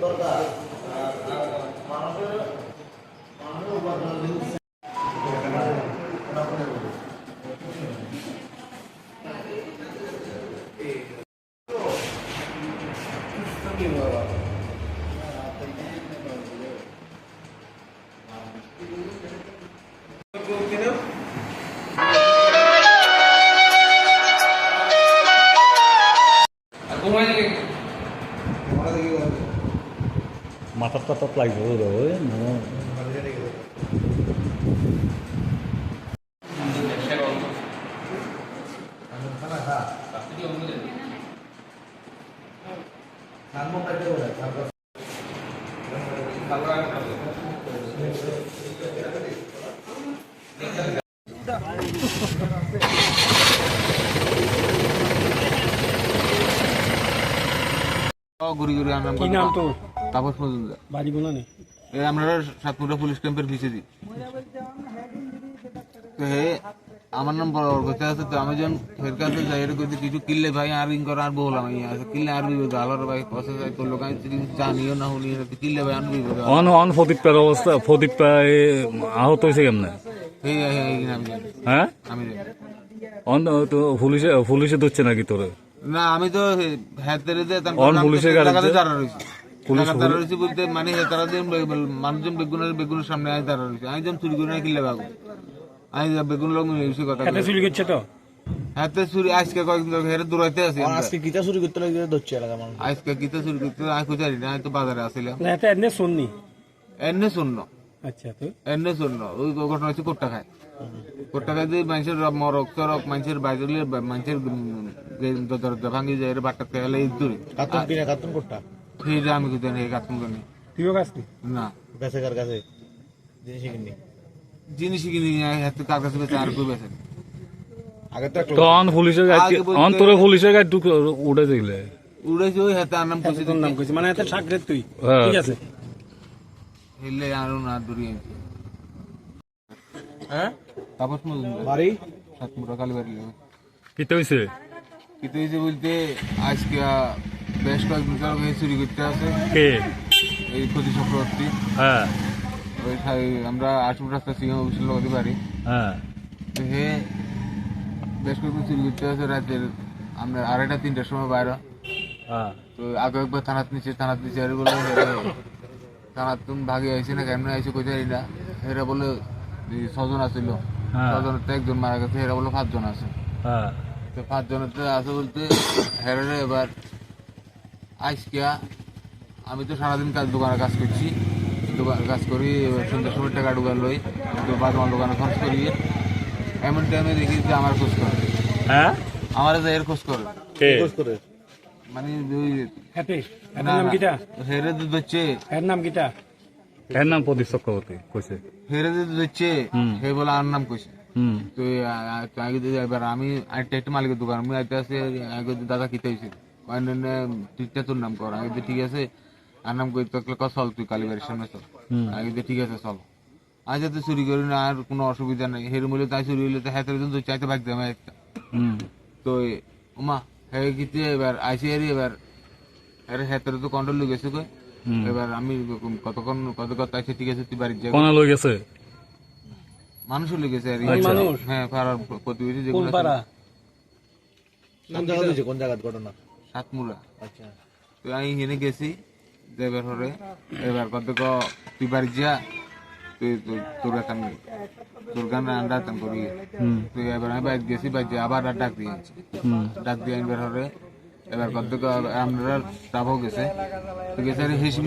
দরকার মানুষের মানুষের উপার্জন como é মাথার টাথার লাগবে ওরে ওই না ঘুরি ঘুরি আনলাম কি নাম তোর তাপস মজুমদার। বাড়ি বলো না। এই আমরা সাতপুরা পুলিশ ক্যাম্পের পিছিয়ে দিই তো হে আমার নাম বড় কথা আছে তো আমি যখন ফের কাছে যাই করতে কিছু কিনলে ভাই আর ইন করে আর বললাম আমি আছে কিনলে আর বিপদ আলোর ভাই যাই করল কাজ জানিও না শুনি কিনলে ভাই আর বিপদ অন অন ফদিক পার অবস্থা ফদিক পায় আহত হয়েছে কেমনে? এই এই আমি হ্যাঁ? আমি জানি। অন তো পুলিশে পুলিশে ধরছে নাকি তোরে? না আমি তো রেতে অন পুলিশের গাড়িতে? দাঁড়া রয়েছি। পুলিশ রয়েছে বলতে মানে তারা যে মানুষজন বেগুনের বেগুনের সামনে আয় দাঁড়া রয়েছে। আমি যখন চুরি করে কিনলে বাবু। আমি বেগুন লোক মিলেছি কথা চুরি করছে তো? হাতে চুরি আজকে কয়েকদিন ধরে হেরে দূরাইতে আছি আজকে গীতা শুরু করতে লাগে ধরছে এলাকা মানুষ? আজকে কিতা চুরি করতে আমি খুঁজারি না তো বাজারে না শুননি। আচ্ছা তো? এনে শূন্য। ওই ঘটনা হচ্ছে কোট্টা খায়। কোট্টা খায় মানুষের মানুষের বাইরে মানুষের দরজা ভাঙি যায় বাট্টা খেলে এই দূরে। কার্টুন কিনে কার্টুন কোটটা? ফিরে আমি খুঁজে নেই। তুইও কাজটি না? বেচে কার কাছে? জিনিস কিনি জিনিস কিনি হাতে কার কাছে আর আগে তো পুলিশের গাড়ি আগে বলতে- অন পুলিশের গাড়ি উঠে দিলে উড়েছে ওই হাতে আনাম খুশি তোর নাম কইছি। মানে হাতে সাকরে তুই। হ্যাঁ। ঠিক আছে। হেললে আরও না দূরে হ্যাঁ? তাপস মজুমদার। বাড়ি? সাতমুরা কালীবাড়ি কিতে হয়েছে কিন্তু এই যে বলতে আজকে বেশ কয়েকদিন ধরে ওই চুরি করতে আছে কে? এই প্রতি চক্রবর্তী। হ্যাঁ। ওই আমরা আশপুর রাস্তা সিংহ অফিসের লগতে পারি হ্যাঁ। তো হে বেশ কয়েকদিন চুরি করতে আছে রাতের আমরা আড়াইটা তিনটার সময় বাইরে হ্যাঁ। তো আগে একবার থানাত নিচে থানাত নিচে আর বলে থানাত তুমি ভাগে আইসি না কেমন? আইসি কই জানি না। এরা বলে ছজন আছিল। হ্যাঁ। ছজনের তো একজন মারা গেছে এরা বলে পাঁচজন আছে। হ্যাঁ। তো পাঁচজনের তো আছে বলতে হেরারে এবার। আজকিয়া আমি তো সারাদিন কাজ দোকানে কাজ করছি। দোকানে কাজ করি সন্ধ্যার সময় টাকা ঢুকার লই তো বাদমাল দোকানে খরচ করি। এমন টাইমে দেখি যে আমার খোঁজ করে। হ্যাঁ? আমার যে এর খোঁজ করে। খোঁজ করে? মানে ওই নাম কিটা? হেরে ধরছে। এর নাম কিটা? এর নাম প্রদীপ চক্রবর্তী কইছে। হেরে ধরছে হুম। হে বলে আর নাম কইছে। তো আগে এবার আমি আরেকটা একটা মালিকের দোকান আমি আইতে আছে আগে দাদা কিতে হয়েছে অন্যান্য ঠিকটা তোর নাম কর। দিয়ে ঠিক আছে আর নাম কই তোকে কল চল তুই কালীবাড়ির সামনে চল। আগে ঠিক আছে চল। আজ যাতে চুরি করি না আর কোনো অসুবিধা নেই। হের মূল্য তাই চুরি হইলে তো হাতের তো চাইতে ভাগতে আমি একটা। হুম। তো এ- ওমা হে কিতে এবার আইসি এর এবার হাতের তো কন্ট্রোল গেছে কই। এবার আমি কতক্ষণ কত কত আইসি ঠিক আছে তুই বাড়ি যা কোনা লই গেছে? মানুষও লেগেছে আর মানুষ? হ্যাঁ পাড়ার প্রতিবেশী কোন যেগুলো পাড়া? কোন জায়গা কোন জায়গার ঘটনা? সাতমুড়া আচ্ছা। তো আমি হেনে গেছি যাইবার হরে এবার কত তুই বাড়ি যা তুই তোর এখন তোর গান আন্ডা তান করি হুম। তুই এবার আমি বাইরে গেছি বাইরে আবার আর ডাক দিয়ে আনছি। ডাক দিয়ে আনবার হরে এবার কত আমরা স্টাফও গেছে। তো গেছে হিসিম